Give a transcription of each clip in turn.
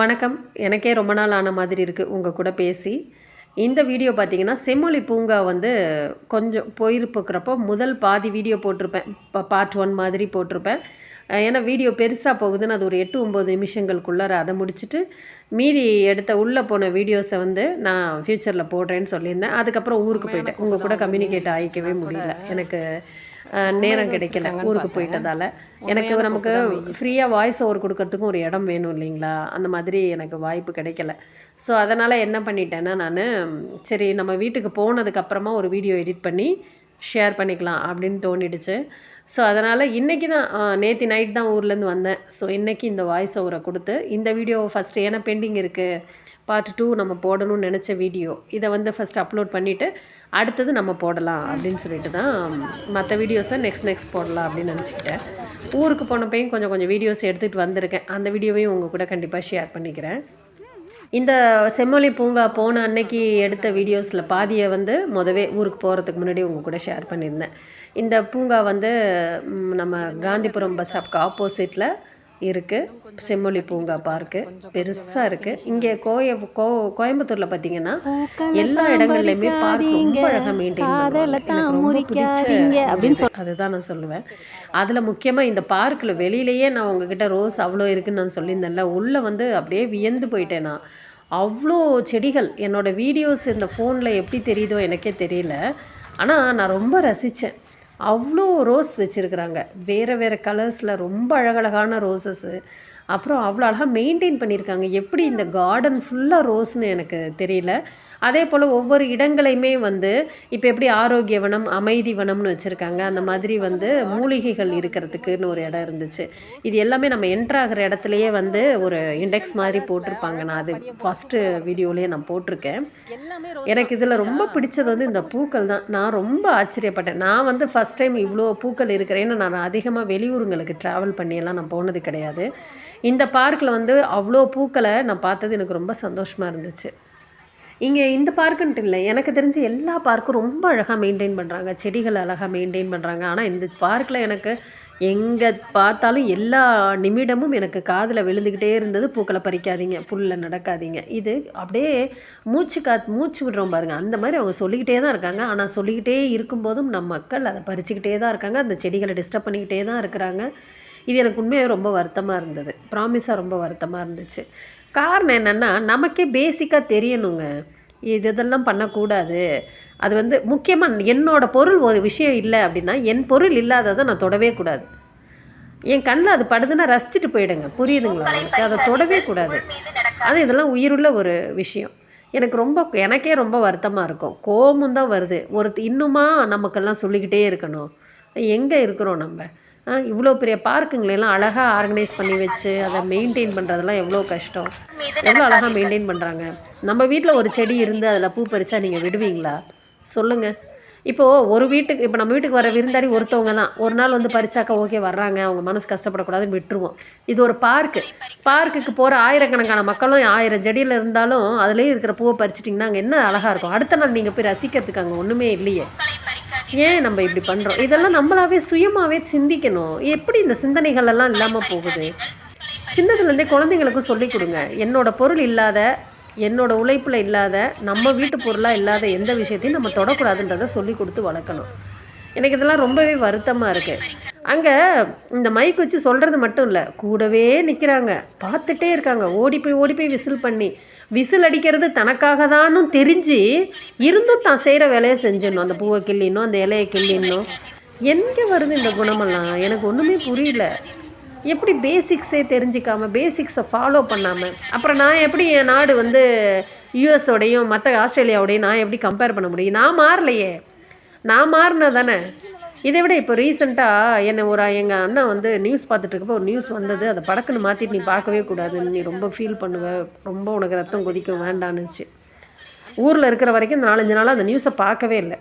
வணக்கம். எனக்கே ரொம்ப நாள் ஆன மாதிரி இருக்குது உங்கள் கூட பேசி. இந்த வீடியோ பார்த்தீங்கன்னா செம்மொழி பூங்கா வந்து கொஞ்சம் போயிருப்புக்கிறப்போ முதல் பாதி வீடியோ போட்டிருப்பேன். இப்போ பார்ட் ஒன் மாதிரி போட்டிருப்பேன். ஏன்னா வீடியோ பெருசாக போகுதுன்னு அது ஒரு எட்டு ஒம்பது நிமிஷங்களுக்குள்ளார அதை முடிச்சுட்டு மீதி எடுத்த உள்ளே போன வீடியோஸை வந்து நான் ஃப்யூச்சரில் போடுறேன்னு சொல்லியிருந்தேன். அதுக்கப்புறம் ஊருக்கு போயிட்டேன். உங்கள் கூட கம்யூனிகேட் ஆகிக்கவே முடியல. எனக்கு நேரம் கிடைக்கல ஊருக்கு போயிட்டதால. எனக்கு நமக்கு ஃப்ரீயாக வாய்ஸ் ஓவர் கொடுக்கறதுக்கும் ஒரு இடம் வேணும் இல்லைங்களா? அந்த மாதிரி எனக்கு வாய்ப்பு கிடைக்கல. ஸோ அதனால் என்ன பண்ணிட்டேன்னா நான் சரி நம்ம வீட்டுக்கு போனதுக்கப்புறமா ஒரு வீடியோ எடிட் பண்ணி ஷேர் பண்ணிக்கலாம் அப்படின்னு தோணிடுச்சு. ஸோ அதனால் இன்றைக்கி தான் நேற்று நைட் தான் ஊர்லேருந்து வந்தேன். ஸோ இன்றைக்கி இந்த வாய்ஸ் ஓவரை கொடுத்து இந்த வீடியோ ஃபஸ்ட்டு ஏன்னா பெண்டிங் இருக்குது பார்ட் டூ நம்ம போடணும்னு நினச்ச வீடியோ இதை வந்து ஃபஸ்ட் அப்லோட் பண்ணிவிட்டு அடுத்தது நம்ம போடலாம் அப்படின்னு சொல்லிட்டு தான் மற்ற வீடியோஸை நெக்ஸ்ட் நெக்ஸ்ட் போடலாம் அப்படின்னு நினச்சிக்கிட்டேன். ஊருக்கு போனப்பையும் கொஞ்சம் கொஞ்சம் வீடியோஸ் எடுத்துகிட்டு வந்திருக்கேன். அந்த வீடியோவையும் உங்கள் கூட கண்டிப்பாக ஷேர் பண்ணிக்கிறேன். இந்த செம்மொழி பூங்கா போன அன்னைக்கு எடுத்த வீடியோஸில் பாதியை வந்து முதவே ஊருக்கு போகிறதுக்கு முன்னாடி உங்கள் கூட ஷேர் பண்ணியிருந்தேன். இந்த பூங்கா வந்து நம்ம காந்திபுரம் பஸ் ஸ்டாப்க்கு ஆப்போசிட்டில் இருக்குது செம்மொழி பூங்கா பார்க்கு பெருசாக இருக்குது இங்கே கோய கோ கோயம்புத்தூரில் பார்த்தீங்கன்னா எல்லா இடங்கள்லையுமே பார்க் ரொம்ப அழகாக மெயின்டைன் பண்ணுவாங்க. அப்படின்னு சொல் அதுதான் நான் சொல்லுவேன். அதில் முக்கியமாக இந்த பார்க்கில் வெளியிலேயே நான் உங்ககிட்ட ரோஸ் அவ்வளோ இருக்குன்னு நான் சொல்லியிருந்தேன்ல உள்ளே வந்து அப்படியே வியந்து போயிட்டேன் நான். அவ்வளோ செடிகள் என்னோடய வீடியோஸ் இந்த ஃபோனில் எப்படி தெரியுதோ எனக்கே தெரியல. ஆனால் நான் ரொம்ப ரசித்தேன் அவ்வளோ ரோஸ் வச்சுருக்குறாங்க. வேறு வேறு கலர்ஸில் ரொம்ப அழகழகான ரோசஸ்ஸு அப்புறம் அவ்வளோ அழகாக மெயின்டைன் பண்ணியிருக்காங்க. எப்படி இந்த கார்டன் ஃபுல்லாக ரோஸ்னு எனக்கு தெரியல. அதே போல் ஒவ்வொரு இடங்களையுமே வந்து இப்போ எப்படி ஆரோக்கிய வனம் அமைதி வனம்னு வச்சுருக்காங்க. அந்த மாதிரி வந்து மூலிகைகள் இருக்கிறதுக்குன்னு ஒரு இடம் இருந்துச்சு. இது எல்லாமே நம்ம என்ட்ராகிற இடத்துலையே வந்து ஒரு இண்டெக்ஸ் மாதிரி போட்டிருப்பாங்க. நான் அது ஃபஸ்ட்டு வீடியோலேயே நான் போட்டிருக்கேன். எனக்கு இதில் ரொம்ப பிடிச்சது வந்து இந்த பூக்கள் தான். நான் ரொம்ப ஆச்சரியப்பட்டேன். நான் வந்து ஃபஸ்ட் டைம் இவ்வளோ பூக்கள் இருக்கிறேன்னு நான் அதிகமாக வெளியூருங்களுக்கு ட்ராவல் பண்ணியெல்லாம் நான் போனது கிடையாது. இந்த பார்க்கில் வந்து அவ்வளோ பூக்களை நான் பார்த்தது எனக்கு ரொம்ப சந்தோஷமாக இருந்துச்சு. இங்கே இந்த பார்க்குன்ட்டு இல்லை. எனக்கு தெரிஞ்சு எல்லா பார்க்கும் ரொம்ப அழகாக மெயின்டைன் பண்ணுறாங்க செடிகள் அழகாக மெயின்டைன் பண்ணுறாங்க ஆனால் இந்த பார்க்கில் எனக்கு எங்கே பார்த்தாலும் எல்லா நிமிடமும் எனக்கு காதில் விழுந்துக்கிட்டே இருந்தது. பூக்களை பறிக்காதீங்க புல்ல நடக்காதீங்க. இது அப்படியே மூச்சு காத் மூச்சு விடுறோம் பாருங்கள் அந்த மாதிரி அவங்க சொல்லிக்கிட்டே தான் இருக்காங்க. ஆனால் சொல்லிக்கிட்டே இருக்கும்போதும் நம் மக்கள் அதை பறிச்சுக்கிட்டே தான் இருக்காங்க. அந்த செடிகளை டிஸ்டர்ப் பண்ணிக்கிட்டே தான் இருக்கிறாங்க. இது எனக்கு உண்மையாக ரொம்ப வருத்தமாக இருந்தது. ப்ராமிஸாக ரொம்ப வருத்தமாக இருந்துச்சு. காரணம் என்னென்னா நமக்கே பேசிக்காக தெரியணுங்க. இது இதெல்லாம் பண்ணக்கூடாது. அது வந்து முக்கியமாக என்னோட பொருள் ஒரு விஷயம் இல்லை அப்படின்னா என் பொருள் இல்லாததை நான் தொடவே கூடாது. என் கண்ணில் அது படுதுன்னா ரசிச்சுட்டு போயிடுங்க. புரியுதுங்களா உங்களுக்கு? அதை தொடவே கூடாது. அது இதெல்லாம் உயிருள்ள ஒரு விஷயம். எனக்கு ரொம்ப எனக்கே ரொம்ப வருத்தமாக இருக்கும். கோபமும் தான் வருது. ஒரு இன்னுமா நமக்கெல்லாம் சொல்லிக்கிட்டே இருக்கணும். எங்கே இருக்கிறோம் நம்ம? இவ்வளோ பெரிய பார்க்குங்களெல்லாம் அழகாக ஆர்கனைஸ் பண்ணி வச்சு அதை மெயின்டைன் பண்ணுறதெல்லாம் எவ்வளோ கஷ்டம். எவ்வளோ அழகாக மெயின்டைன் பண்ணுறாங்க நம்ம வீட்டில் ஒரு செடி இருந்து அதில் பூ பறித்தா நீங்கள் விடுவீங்களா? சொல்லுங்கள் இப்போது ஒரு வீட்டுக்கு இப்போ நம்ம வீட்டுக்கு வர விருந்தாடி ஒருத்தவங்க தான். ஒரு நாள் வந்து பறிச்சாக்கா ஓகே வர்றாங்க. அவங்க மனசு கஷ்டப்படக்கூடாதுன்னு விட்டுருவோம். இது ஒரு பார்க்கு பார்க்குக்கு போகிற ஆயிரக்கணக்கான மக்களும் ஆயிரம் செடியில் இருந்தாலும் அதுலேயே இருக்கிற பூவை பறிச்சிட்டிங்கன்னா அங்கே என்ன அழகாக இருக்கும்? அடுத்த நாள் நீங்கள் போய் ரசிக்கிறதுக்கு அங்கே ஒன்றுமே இல்லையே. ஏன் நம்ம இப்படி பண்ணுறோம் இதெல்லாம் நம்மளாவே சுயமாகவே சிந்திக்கணும். எப்படி இந்த சிந்தனைகள் எல்லாம் இல்லாமல் போகுது சின்னதுலேருந்தே குழந்தைங்களுக்கும் சொல்லிக் கொடுங்க. என்னோட பொருள் இல்லாத என்னோட உழைப்பில் இல்லாத நம்ம வீட்டு பொருளாக இல்லாத எந்த விஷயத்தையும் நம்ம தொடக்கூடாதுன்றதை சொல்லி கொடுத்து வளர்க்கணும். எனக்கு இதெல்லாம் ரொம்பவே வருத்தமாக இருக்குது அங்கே இந்த மைக் வச்சு சொல்கிறது மட்டும் இல்லை. கூடவே நிற்கிறாங்க பார்த்துட்டே இருக்காங்க. ஓடி போய் ஓடி போய் விசில் பண்ணி. விசில் அடிக்கிறது தனக்காக தானும் தெரிஞ்சு இருந்தும் தான் செய்கிற வேலையை செஞ்சிடணும். அந்த பூவை கிள்ளினும் அந்த இலையை கிள்ளினும் எங்கே வருது இந்த குணமெல்லாம்? எனக்கு ஒன்றுமே புரியல. எப்படி பேசிக்ஸே தெரிஞ்சிக்காமல் பேசிக்ஸை ஃபாலோ பண்ணாமல் அப்புறம் நான் எப்படி என் நாடு வந்து யூஎஸோடையும் மற்ற ஆஸ்திரேலியாவோடையும் நான் எப்படி கம்பேர் பண்ண முடியும்? நான் மாறலையே. நான் மாறினா தானே? இதை விட இப்போ ரீசெண்டாக என்னை ஒரு எங்கள் அண்ணன் வந்து நியூஸ் பார்த்துட்ருக்கப்போ ஒரு நியூஸ் வந்தது. அதை படக்குன்னு மாற்றிட்டு நீ பார்க்கவே கூடாது நீ ரொம்ப ஃபீல் பண்ணுவ. ரொம்ப உனக்கு ரத்தம் கொதிக்கும் வேண்டான்னுச்சு ஊரில் இருக்கிற வரைக்கும் இந்த நாலஞ்சு நாளாக அந்த நியூஸை பார்க்கவே இல்லை.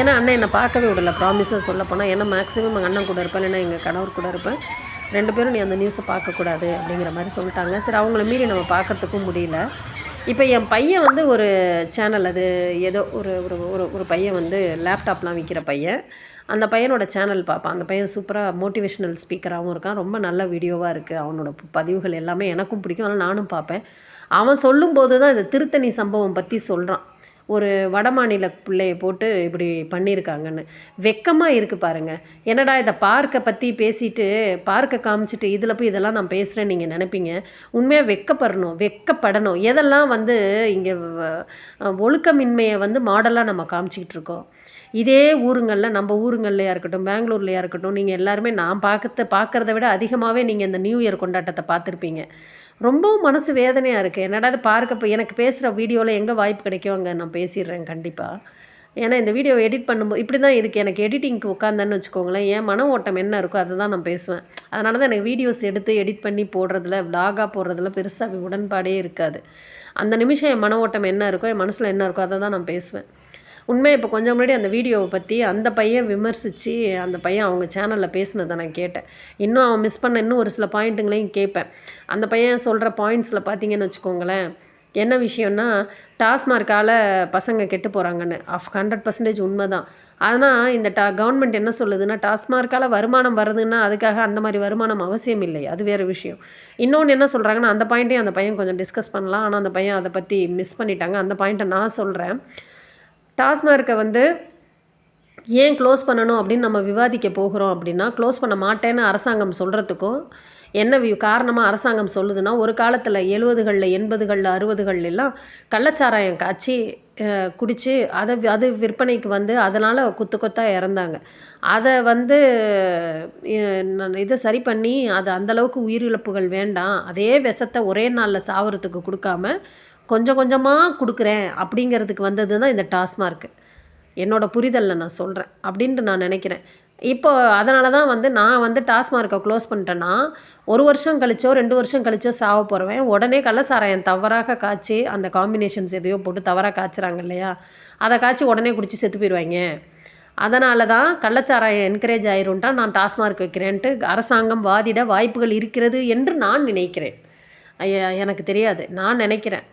ஏன்னா அண்ணன் என்னை பார்க்கவே விடலை. ப்ராமிஸாக சொல்ல போனால் ஏன்னா மேக்ஸிமம் எங்கள் அண்ணன் கூட இருப்பேன். இல்லைன்னா எங்கள் கணவர் கூட இருப்பேன். ரெண்டு பேரும் நீ அந்த நியூஸை பார்க்கக்கூடாது அப்படிங்கிற மாதிரி சொல்லிட்டாங்க. சரி அவங்கள மீறி நம்ம பார்க்கறதுக்கும் முடியல. இப்போ என் பையன் வந்து ஒரு சேனல் அது ஏதோ ஒரு ஒரு ஒரு ஒரு பையன் வந்து லேப்டாப்லாம் விற்கிற பையன். அந்த பையனோட சேனல் பார்ப்பேன். அந்த பையன் சூப்பராக மோட்டிவேஷ்னல் ஸ்பீக்கராகவும் இருக்கான். ரொம்ப நல்ல வீடியோவாக இருக்குது அவனோட பதிவுகள் எல்லாமே எனக்கும் பிடிக்கும். ஆனால் நானும் பார்ப்பேன். அவன் சொல்லும்போது தான் இந்த திருத்தணி சம்பவம் பற்றி சொல்கிறான் ஒரு வடமாநில பிள்ளைய போட்டு இப்படி பண்ணியிருக்காங்கன்னு. வெக்கமாக இருக்குது பாருங்கள் என்னடா இதை பார்க்கை பற்றி பேசிட்டு பார்க்கை காமிச்சிட்டு இதில் போய் இதெல்லாம் நான் பேசுகிறேன்னு நீங்கள் நினைப்பீங்க? உண்மையாக வெக்கப்படணும் வெக்கப்படணும். எதெல்லாம் வந்து இங்கே ஒழுக்கமின்மையை வந்து மாடலாக நம்ம காமிச்சிக்கிட்டு இருக்கோம்? இதே ஊருங்களில் நம்ம ஊருங்கள்லையா இருக்கட்டும் பெங்களூர்லையா இருக்கட்டும் நீங்கள் எல்லாருமே நான் பார்க்கறத பார்க்குறத விட அதிகமாகவே நீங்கள் இந்த நியூ இயர் கொண்டாட்டத்தை பார்த்துருப்பீங்க. ரொம்பவும் மனசு வேதனையாக இருக்குது என்னடா இது பார்க்க இப்போ எனக்கு பேசுகிற வீடியோவில் எங்கே வாய்ப்பு கிடைக்கும் அங்கே நான் பேசிடுறேன் கண்டிப்பாக ஏன்னா இந்த வீடியோ எடிட் பண்ணும்போது இப்படி தான் இதுக்கு எனக்கு எடிட்டிங்க்கு உட்காந்தேன்னு வச்சுக்கோங்களேன் என் மன ஓட்டம் என்ன இருக்கோ அதை தான் நான் பேசுவேன். அதனால தான் எனக்கு வீடியோஸ் எடுத்து எடிட் பண்ணி போடுறதுல vlog-ஆ போடுறதுல பெருசாக உடன்பாடே இருக்காது. அந்த நிமிஷம் என் மன ஓட்டம் என்ன இருக்கோ என் மனசில் என்ன இருக்கோ அதை தான் நான் பேசுவேன். உண்மை இப்போ கொஞ்சம் முன்னாடி அந்த வீடியோவை பற்றி அந்த பையன் விமர்சித்து அந்த பையன் அவங்க சேனலில் பேசினதை நான் கேட்டேன். இன்னும் அவன் மிஸ் பண்ண இன்னும் ஒரு சில பாயிண்ட்டுங்களையும் கேட்பேன். அந்த பையன் சொல்கிற பாயிண்ட்ஸில் பார்த்தீங்கன்னு வச்சுக்கோங்களேன் என்ன விஷயம்னா டாஸ்மார்க்கால் பசங்க கெட்டு போகிறாங்கன்னு ஆஃப் ஹண்ட்ரட் பர்சன்டேஜ் உண்மை தான் ஆனால் இந்த டா கவர்மெண்ட் என்ன சொல்லுதுன்னா டாஸ்மார்க்கால் வருமானம் வருதுன்னா அதுக்காக அந்த மாதிரி வருமானம் அவசியம் இல்லை. அது வேறு விஷயம். இன்னொன்று என்ன சொல்கிறாங்கன்னா அந்த பாயிண்ட்டையும் அந்த பையன் கொஞ்சம் டிஸ்கஸ் பண்ணலாம். ஆனால் அந்த பையன் அதை பற்றி மிஸ் பண்ணிட்டாங்க. அந்த பாயிண்ட்டை நான் சொல்கிறேன் டாஸ்மார்க்கை வந்து ஏன் க்ளோஸ் பண்ணணும் அப்படின்னு நம்ம விவாதிக்க போகிறோம் அப்படின்னா க்ளோஸ் பண்ண மாட்டேன்னு அரசாங்கம் சொல்கிறதுக்கும் என்ன காரணமாக அரசாங்கம் சொல்லுதுன்னா ஒரு காலத்தில் எழுபதுகளில் எண்பதுகளில் அறுபதுகள்லாம் கள்ளச்சாராயம் காய்ச்சி குடித்து அதை அது விற்பனைக்கு வந்து அதனால் குத்து கொத்தாக இறந்தாங்க. அதை வந்து இதை சரி பண்ணி அது அந்தளவுக்கு உயிரிழப்புகள் வேண்டாம். அதே விஷத்தை ஒரே நாளில் சாவறதுக்கு கொடுக்காம கொஞ்சம் கொஞ்சமாக கொடுக்குறேன் அப்படிங்கிறதுக்கு வந்தது தான் இந்த டாஸ்மார்க்கு என்னோட புரிதலில் நான் சொல்கிறேன் அப்படின்ட்டு நான் நினைக்கிறேன். இப்போ அதனால தான் வந்து நான் வந்து டாஸ்மார்க்கை க்ளோஸ் பண்ணிட்டேன்னா ஒரு வருஷம் கழிச்சோ ரெண்டு வருஷம் கழிச்சோ சாவ போகிறவன் உடனே கள்ளசாராயம் தவறாக காய்ச்சி அந்த காம்பினேஷன்ஸ் எதையோ போட்டு தவறாக காய்ச்சுறாங்க இல்லையா? அதை காய்ச்சி உடனே குடித்து செத்து போயிடுவாங்க அதனால தான் கள்ளச்சாராயம் என்கரேஜ் ஆயிரும்ட்டா நான் டாஸ்மார்க் வைக்கிறேன்ட்டு அரசாங்கம் வாதிட வாய்ப்புகள் இருக்கிறது என்று நான் நினைக்கிறேன். எனக்கு தெரியாது. நான் நினைக்கிறேன்.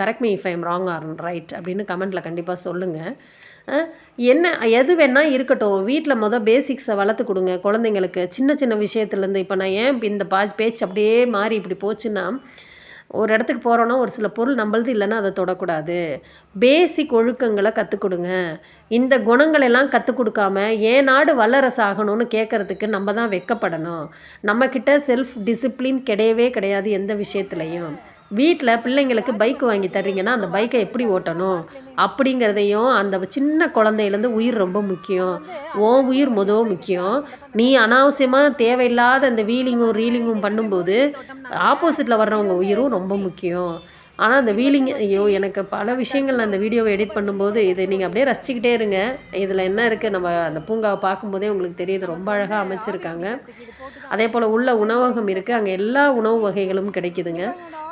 Correct me if I'm wrong or right அப்படின்னு கமெண்ட்டில் கண்டிப்பாக சொல்லுங்கள் என்ன எது வேணால் இருக்கட்டும். வீட்டில் மொதல் பேசிக்ஸை வளர்த்து கொடுங்க. குழந்தைங்களுக்கு சின்ன சின்ன விஷயத்துலேருந்து. இப்போ நான் ஏன் இந்த பா பேச்சு அப்படியே மாறி இப்படி போச்சுன்னா ஒரு இடத்துக்கு போகிறோன்னா ஒரு சில பொருள் நம்மளது இல்லைன்னா அதை தொடக்கூடாது. பேசிக் ஒழுக்கங்களை கற்றுக் கொடுங்க. இந்த குணங்களெல்லாம் கற்றுக் கொடுக்காம ஏன் நாடு வல்லரசு ஆகணும்னு கேட்குறதுக்கு நம்ம தான் வெக்கப்படணும். நம்மக்கிட்ட செல்ஃப் டிசிப்ளின் கிடையவே கிடையாது எந்த விஷயத்துலையும். வீட்டில் பிள்ளைங்களுக்கு பைக் வாங்கி தர்றீங்கன்னா அந்த பைக்கை எப்படி ஓட்டணும்? அப்படிங்கிறதையும் அந்த சின்ன குழந்தையிலேருந்து உயிர் ரொம்ப முக்கியம். உன் உயிர் முதல் முக்கியம். நீ அனாவசியமாக தேவையில்லாத இந்த வீலிங்கும் ரீலிங்கும் பண்ணும்போது ஆப்போசிட்டில் வர்றவங்க உயிரும் ரொம்ப முக்கியம். ஆனால் அந்த வீலிங் ஐயோ எனக்கு பல விஷயங்கள் நான் அந்த வீடியோவை எடிட் பண்ணும்போது இது நீங்கள் அப்படியே ரசிச்சுக்கிட்டே இருங்க. இதில் என்ன இருக்குது நம்ம அந்த பூங்காவை பார்க்கும்போதே உங்களுக்கு தெரியுது ரொம்ப அழகாக அமைச்சிருக்காங்க. அதே போல் உள்ள உணவகம் இருக்குது அங்கே எல்லா உணவு வகைகளும் கிடைக்குதுங்க.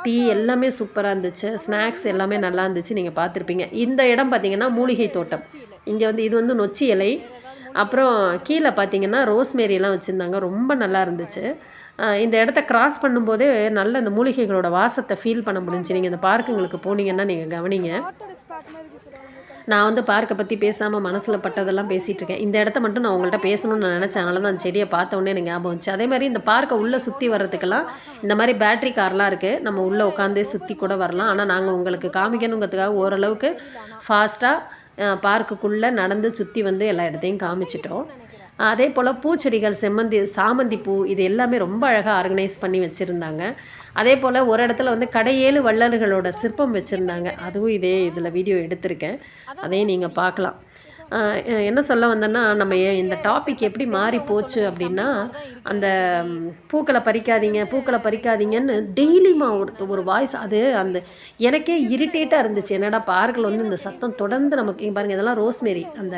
டீ எல்லாமே சூப்பராக இருந்துச்சு. ஸ்நாக்ஸ் எல்லாமே நல்லா இருந்துச்சு. நீங்கள் பார்த்துருப்பீங்க. இந்த இடம் பார்த்தீங்கன்னா மூலிகை தோட்டம். இங்கே வந்து இது வந்து நொச்சி இலை. அப்புறம் கீழே பார்த்தீங்கன்னா ரோஸ்மேரியெல்லாம் வச்சுருந்தாங்க. ரொம்ப நல்லா இருந்துச்சு. இந்த இடத்த கிராஸ் பண்ணும்போதே நல்ல இந்த மூலிகைகளோட வாசத்தை ஃபீல் பண்ண முடிஞ்சுச்சு நீங்கள் இந்த பார்க்குங்களுக்கு போனீங்கன்னா நீங்கள் கவனிங்க. நான் வந்து பார்க்கை பற்றி பேசாமல் மனசில் பட்டதெல்லாம் பேசிகிட்டு இருக்கேன். இந்த இடத்த மட்டும் நான் உங்கள்கிட்ட பேசணும்னு நான் நினச்சேன். அதனால தான் அந்த செடியை பார்த்த உடனே எனக்கு ஞாபகம் வந்துச்சு. அதே மாதிரி இந்த பார்க்கை உள்ளே சுற்றி வர்றதுக்கெல்லாம் இந்த மாதிரி பேட்ரி கார்லாம் இருக்குது நம்ம உள்ளே உட்காந்தே சுற்றி கூட வரலாம். ஆனால் நாங்கள் உங்களுக்கு காமிக்கணுங்கிறதுக்காக ஓரளவுக்கு ஃபாஸ்ட்டாக பார்க்குக்குள்ளே நடந்து சுற்றி வந்து எல்லா இடத்தையும் காமிச்சிட்டோம். அதே போல் பூச்செடிகள் செம்மந்தி சாமந்தி பூ இது எல்லாமே ரொம்ப அழகாக ஆர்கனைஸ் பண்ணி வச்சுருந்தாங்க. அதே போல் ஒரு இடத்துல வந்து கடையேழு வள்ளல்களோட சிற்பம் வச்சுருந்தாங்க. அதுவும் இதே இதில் வீடியோ எடுத்திருக்கேன். அதையும் நீங்கள் பார்க்கலாம். என்ன சொல்ல வந்தேன்னா நம்ம ஏன் இந்த டாபிக் எப்படி மாறி போச்சு அப்படின்னா அந்த பூக்களை பறிக்காதீங்க பூக்களை பறிக்காதீங்கன்னு டெய்லிமா ஒரு ஒரு வாய்ஸ் அது அந்த எனக்கே இரிட்டேட்டாக இருந்துச்சு. என்னடா பார்க்கில் வந்து இந்த சத்தம் தொடர்ந்து நமக்கு பாருங்கள் இதெல்லாம் ரோஸ்மேரி அந்த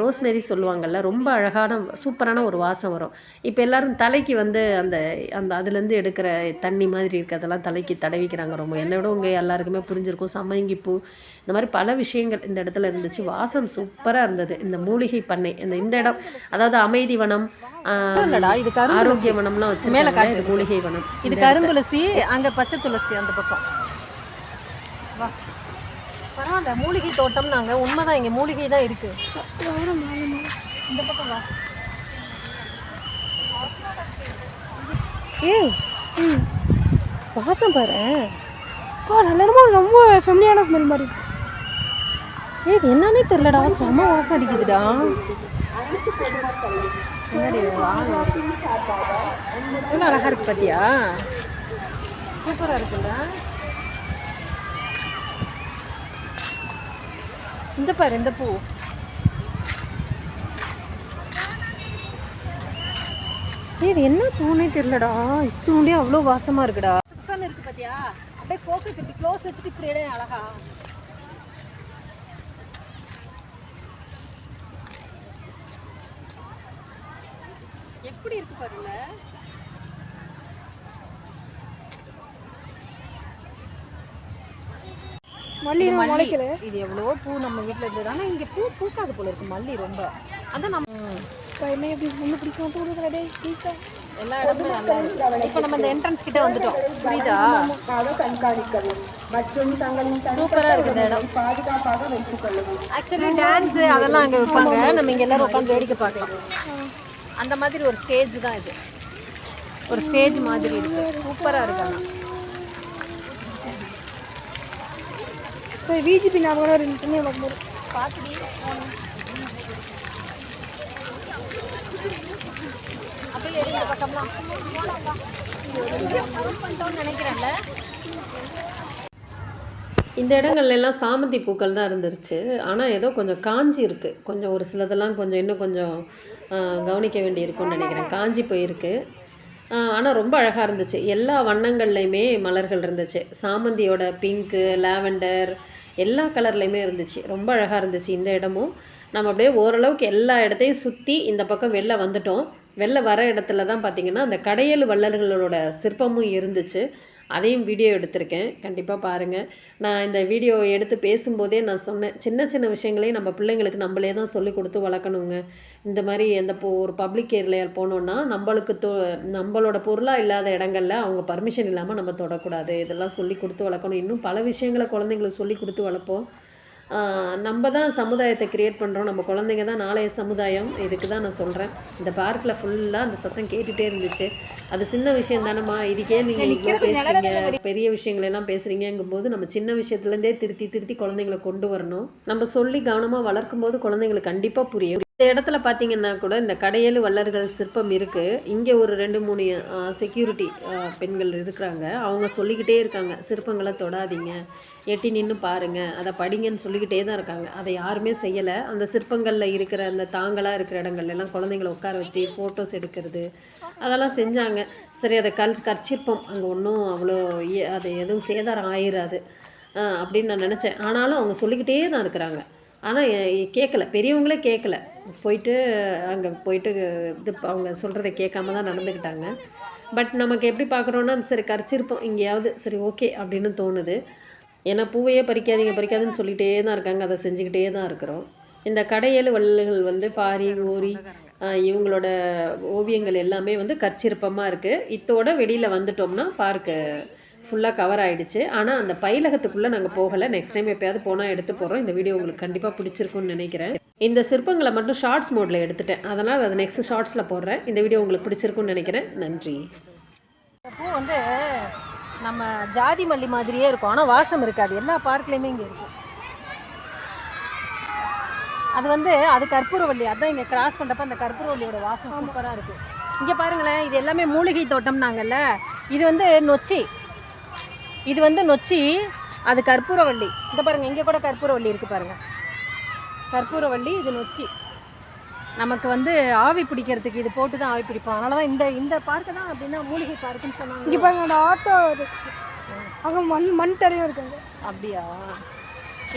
ரோஸ்மேரி சொல்லுவாங்கல்ல ரொம்ப அழகான சூப்பரான ஒரு வாசம் வரும். இப்போ எல்லாரும் தலைக்கு வந்து அந்த அந்த அதுலேருந்து எடுக்கிற தண்ணி மாதிரி இருக்கிறதெல்லாம் தலைக்கு தடவிக்கிறாங்க ரொம்ப. என்னை விட உங்கள் எல்லாருக்குமே புரிஞ்சிருக்கும். சம்மங்கி பூ இந்த மாதிரி பல விஷயங்கள் இந்த இடத்துல இருந்துச்சு. வாசம் சூப்பராக இருந்தது. இந்த மூலிகை பண்ணை இந்த இந்த இடம் அதாவது அமைதி வனம் ஆரோக்கிய வனம்லாம் வச்சிருக்காங்க. இது மூலிகை வனம். இது கருந்துளசி அங்க பச்சை துளசி அந்த பக்கம். வா. அந்த மூலிகை தோட்டம் நாங்க உண்மைதான் இங்கே மூலிகை தான் இருக்கு. இந்த பக்கம் வா ஏய் ம் வாசம் பாரு. பா நல்லமோ ரொம்ப ஃபெமிலியான ஸ்மெல் மாதிரி இருக்கு. ஏய் இது என்னன்னே தெரிலடா செம வாசம் அடிக்குதுடா. என்னடி எவ்வளோ இருக்கு பாத்தியா? சூப்பராக இருக்குல்ல? இந்த பாரு இந்த பூ. இது என்ன பூனே தெரியலடா? இத்தூண்டே அவ்வளோ வாசமா இருக்குடா. சுத்தம் இருக்கு பாத்தியா? அப்படியே ஃபோக்கஸ் இப்படி க்ளோஸ் வச்சுட்டு இப்படி அழகா. எப்படி இருக்கு பாருல மல்லி. மல்லி இது எவ்வளவோ பூ நம்ம வீட்டில் இருந்தது. ஆனால் இங்கே பூ பூக்காது போல இருக்கு மல்லி ரொம்ப. அதான் நம்ம இப்போ என்ன எப்படி ரொம்ப பிடிக்கும் தோணுது டே ப்ளீஸ் தான். எல்லா இடமும் நல்லா இருக்கு. இப்போ நம்ம இந்த என்ட்ரன்ஸ் கிட்ட வந்துட்டோம். புரியுதா? சூப்பரா இருக்கு இந்த இடம். ஆக்சுவலி டான்ஸ் அதெல்லாம் அங்கே வைப்பாங்க. நம்ம இங்க எல்லாரும் உட்காந்து வேடிக்கை பார்க்கலாம். அந்த மாதிரி ஒரு ஸ்டேஜ் தான் இது. ஒரு ஸ்டேஜ் மாதிரி இருக்கு. சூப்பரா இருக்கு. ஸோ விஜிபி பிஜேபி ஞாபகம் ஒரு தண்ணி பார்க்கும்போது பாத்துடி அப்படியே எடுங்க பக்கம்லாம் நினைக்கிறேன்ல இந்த இடங்கள்ல எல்லாம் சாமந்தி பூக்கள் தான் இருந்துருச்சு. ஆனால் ஏதோ கொஞ்சம் காஞ்சி இருக்குது கொஞ்சம் ஒரு சிலதெல்லாம் கொஞ்சம் இன்னும் கொஞ்சம் கவனிக்க வேண்டி இருக்கும்னு நினைக்கிறேன். காஞ்சி போயிருக்கு. ஆனால் ரொம்ப அழகாக இருந்துச்சு. எல்லா வண்ணங்கள்லையுமே மலர்கள் இருந்துச்சு. சாமந்தியோட பிங்க்கு லாவெண்டர் எல்லா கலர்லையுமே இருந்துச்சு. ரொம்ப அழகாக இருந்துச்சு இந்த இடமும். நம்ம அப்படியே ஓரளவுக்கு எல்லா இடத்தையும் சுற்றி இந்த பக்கம் வெளில வந்துட்டோம். வெளில வர இடத்துல தான் பார்த்திங்கன்னா அந்த கடையல் வள்ளல்களோட சிற்பமும் இருந்துச்சு. அதையும் வீடியோ எடுத்திருக்கேன். கண்டிப்பாக பாருங்கள் நான் இந்த வீடியோ எடுத்து பேசும்போதே நான் சொன்னேன் சின்ன சின்ன விஷயங்களையும் நம்ம பிள்ளைங்களுக்கு நம்மளே தான் சொல்லி கொடுத்து வளர்க்கணுங்க. இந்த மாதிரி எந்த ஒரு பப்ளிக் ஏரியா போனோன்னா நம்மளுக்கு தொ நம்மளோட பொருளாக இல்லாத இடங்கள்ல அவங்க பர்மிஷன் இல்லாமல் நம்ம தொடக்கூடாது. இதெல்லாம் சொல்லி கொடுத்து வளர்க்கணும். இன்னும் பல விஷயங்களை குழந்தைங்களுக்கு சொல்லி கொடுத்து வளர்ப்போம். நம்ம தான் சமுதாயத்தை கிரியேட் பண்ணுறோம் நம்ம குழந்தைங்க தான் நாளைய சமுதாயம். இதுக்கு தான் நான் சொல்கிறேன் இந்த பார்க்கில் ஃபுல்லாக அந்த சத்தம் கேட்டுகிட்டே இருந்துச்சு. அது சின்ன விஷயம் தானேம்மா? இதுக்கே நீங்கள் இவ்வளோ பேசுறீங்க. பெரிய விஷயங்கள் எல்லாம் பேசுகிறீங்கங்கும் போது நம்ம சின்ன விஷயத்துலேருந்தே திருத்தி திருத்தி குழந்தைங்களை கொண்டு வரணும். நம்ம சொல்லி கவனமாக வளர்க்கும் போது குழந்தைங்களுக்கு கண்டிப்பாக புரியும். இந்த இடத்துல பார்த்தீங்கன்னா கூட இந்த கடையேழு வல்லர்கள் சிற்பம் இருக்குது இங்கே ஒரு ரெண்டு மூணு செக்யூரிட்டி பெண்கள் இருக்கிறாங்க. அவங்க சொல்லிக்கிட்டே இருக்காங்க. சிற்பங்களை தொடாதீங்க. எட்டி நின்று பாருங்கள் அதை படிங்கன்னு சொல்லிக்கிட்டே தான் இருக்காங்க. அதை யாருமே செய்யலை. அந்த சிற்பங்களில் இருக்கிற அந்த தாங்கலாக இருக்கிற இடங்கள்ல எல்லாம் குழந்தைங்களை உட்கார வச்சு ஃபோட்டோஸ் எடுக்கிறது. அதெல்லாம் செஞ்சாங்க. சரி அதை கல் கற்சிற்பம். அங்கே ஒன்றும் அவ்வளோ அது எதுவும் சேதாரம் ஆயிராது. அப்படின்னு நான் நினச்சேன். ஆனாலும் அவங்க சொல்லிக்கிட்டே தான் இருக்கிறாங்க. ஆனால் கேட்கல பெரியவங்களே கேட்கல போயிட்டு அங்கே போயிட்டு இது அவங்க சொல்கிறத கேட்காம தான் நடந்துக்கிட்டாங்க. பட் நமக்கு எப்படி பார்க்குறோன்னா சரி கரைச்சிருப்போம். எங்கேயாவது சரி ஓகே அப்படின்னு தோணுது. ஏன்னா பூவையே பறிக்காதீங்க பறிக்காதுன்னு சொல்லிகிட்டே தான் இருக்காங்க. அதை செஞ்சுக்கிட்டே தான் இருக்கிறோம். இந்த கடையேழு வள்ளல்கள் வந்து பாரி ஓரி இவங்களோட ஓவியங்கள் எல்லாமே வந்து கற்சிற்பமாக இருக்குது இத்தோட வெளியில் வந்துட்டோம்னா பார்க்கு ஃபுல்லாக கவர் ஆயிடுச்சு. ஆனால் அந்த பயிலகத்துக்குள்ளே நாங்கள் போகலை. நெக்ஸ்ட் டைம் எப்பயாவது போனால் எடுத்து போகிறோம் இந்த வீடியோ உங்களுக்கு கண்டிப்பாக பிடிச்சிருக்கும்னு நினைக்கிறேன். இந்த சிற்பங்களை மட்டும் ஷார்ட்ஸ் மோடில் எடுத்துட்டேன். அதனால் அது நெக்ஸ்ட் ஷார்ட்ஸில் போடுறேன். இந்த வீடியோ உங்களுக்கு பிடிச்சிருக்கும்னு நினைக்கிறேன். நன்றி. பூ வந்து நம்ம ஜாதி மல்லி மாதிரியே இருக்கும். ஆனால் வாசம் இருக்காது. எல்லா பார்க்லேயுமே இங்கே இருக்கும் அது வந்து அது கற்பூரவள்ளி அதான் இங்கே கிராஸ் பண்ணுறப்ப அந்த கற்பூரவள்ளியோட வாசம் சூப்பராக இருக்குது இங்கே பாருங்களேன். இது எல்லாமே மூலிகை தோட்டம்னாங்கல்ல. இது வந்து நொச்சி. இது வந்து நொச்சி அது கற்பூரவள்ளி. இந்த பாருங்க இங்கே கூட கற்பூரவள்ளி இருக்குது பாருங்க. கற்பூரவள்ளி இது நொச்சி. நமக்கு வந்து ஆவி பிடிக்கிறதுக்கு இது போட்டு தான் ஆவி பிடிப்போம். அதனால தான் இந்த இந்த பார்க்கு தான் அப்படின்னா மூலிகை பார்க்குன்னு சொன்னாங்க. இங்கே பாருங்க ஆட்டோ ரிக்ஸ் அங்கே மண் மண் தரையும் இருக்காங்க அப்படியா?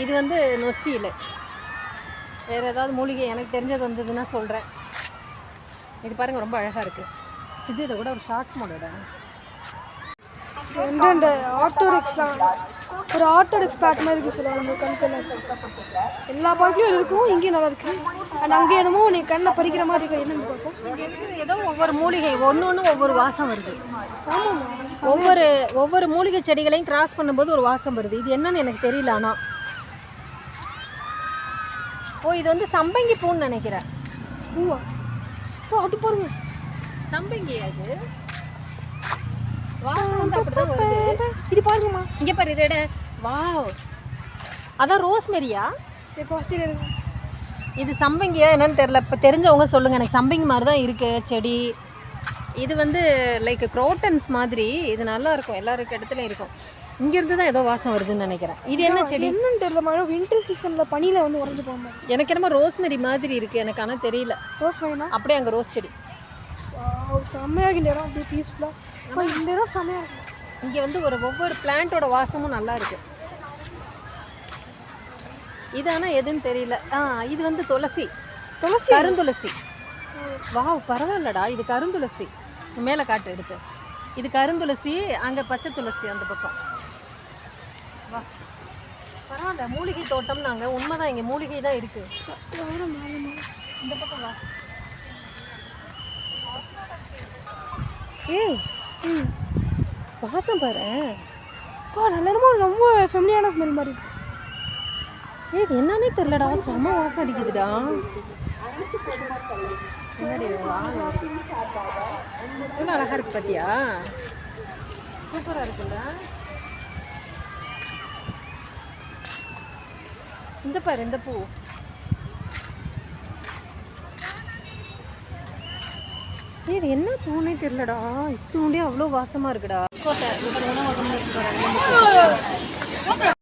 இது வந்து நொச்சி இலை. வேறு ஏதாவது மூலிகை எனக்கு தெரிஞ்சது வந்ததுன்னா சொல்கிறேன் இது பாருங்க ரொம்ப அழகாக இருக்குது சித்து இதை கூட ஒரு ஷார்ட்ஸ் மோடோட ரெண்டு இந்த ஆட்டோ ரிக்ஸ்லாம் ஒரு ஆட்டோ ரிக்ஸ் பேக் மாதிரி இருக்கு சொல்லுவாங்க நம்ம கணக்கில் எல்லா பார்க்லையும் இருக்கும் இங்கேயும் நல்லா இருக்கு. அண்ட் அங்கே என்னமோ நீ கண்ணில் பறிக்கிற மாதிரி இருக்கு. என்னன்னு பார்ப்போம். ஏதோ ஒவ்வொரு மூலிகை ஒன்று ஒன்று ஒவ்வொரு வாசம் வருது. ஆமாம்மா. ஒவ்வொரு ஒவ்வொரு மூலிகை செடிகளையும் கிராஸ் பண்ணும்போது ஒரு வாசம் வருது. இது என்னன்னு எனக்கு தெரியல ஆனால் ஓ இது வந்து சம்பங்கி பூன்னு நினைக்கிறேன். பூவா? ஓ அது பாருங்க. சம்பங்கி அது. வாசம் வந்து அப்படிதான் வருது. இது பாருங்கம்மா. இங்க பாரு இதோட வாவ். அதான் ரோஸ்மெரியா? இது சம்பங்கியா என்னன்னு தெரியல. இப்போ தெரிஞ்சவங்க சொல்லுங்க. எனக்கு சம்பங்கி மாதிரி தான் இருக்கு செடி. இது வந்து லைக் குரோட்டன்ஸ் மாதிரி. இது நல்லா இருக்கும். எல்லாருக்கு இடத்துலையும் இருக்கும். இங்கேருந்து தான் ஏதோ வாசம் வருதுன்னு நினைக்கிறேன். இது என்ன செடி? என்னன்னு தெரியல மழை வின்டர் சீசனில் பனியில் வந்து உறைஞ்சு போகாம எனக்கு என்னமோ ரோஸ்மெரி மாதிரி இருக்கு. எனக்கு ஆனால் தெரியல. ரோஸ் பையனா அப்படியே அங்கே ரோஸ் செடி. செம்மையாக இடம். அப்படியே பீஸ்ஃபுல்லாக இந்த இடம் செம்மையாக இருக்கும் இங்கே வந்து ஒரு ஒவ்வொரு பிளான்ட்டோட வாசமும் நல்லா இருக்கு. இது ஆனால் எதுன்னு தெரியல. ஆ இது வந்து துளசி. துளசி? கருந்துளசி. வாவ் பரவாயில்லடா. இது கருந்துளசி. மேலே காட்டு எடுத்து. இது கருந்துளசி அங்கே பச்சை துளசி அந்த பக்கம். வா. பரவாயில்ல மூலிகை தோட்டம் நாங்கள் உண்மைதான் இங்கே மூலிகை தான் இருக்கு. இந்த பக்கம் வா. ஏய் வாசம் பாரு. பா நல்ல ரொம்ப ஃபெமிலியான ஸ்மெல் மாதிரி ஏ இது என்னன்னே தெரிலடா செம வாசம் அடிக்குதுடா. என்னடி எவ்வளோ அழகா இருக்கு பார்த்தியா சூப்பராக இருக்குல்ல? இந்த பாரு இந்த பூ. இது என்ன பூனே தெரியலடா. இத்தூண்டே அவ்வளோ வாசமா இருக்குடா.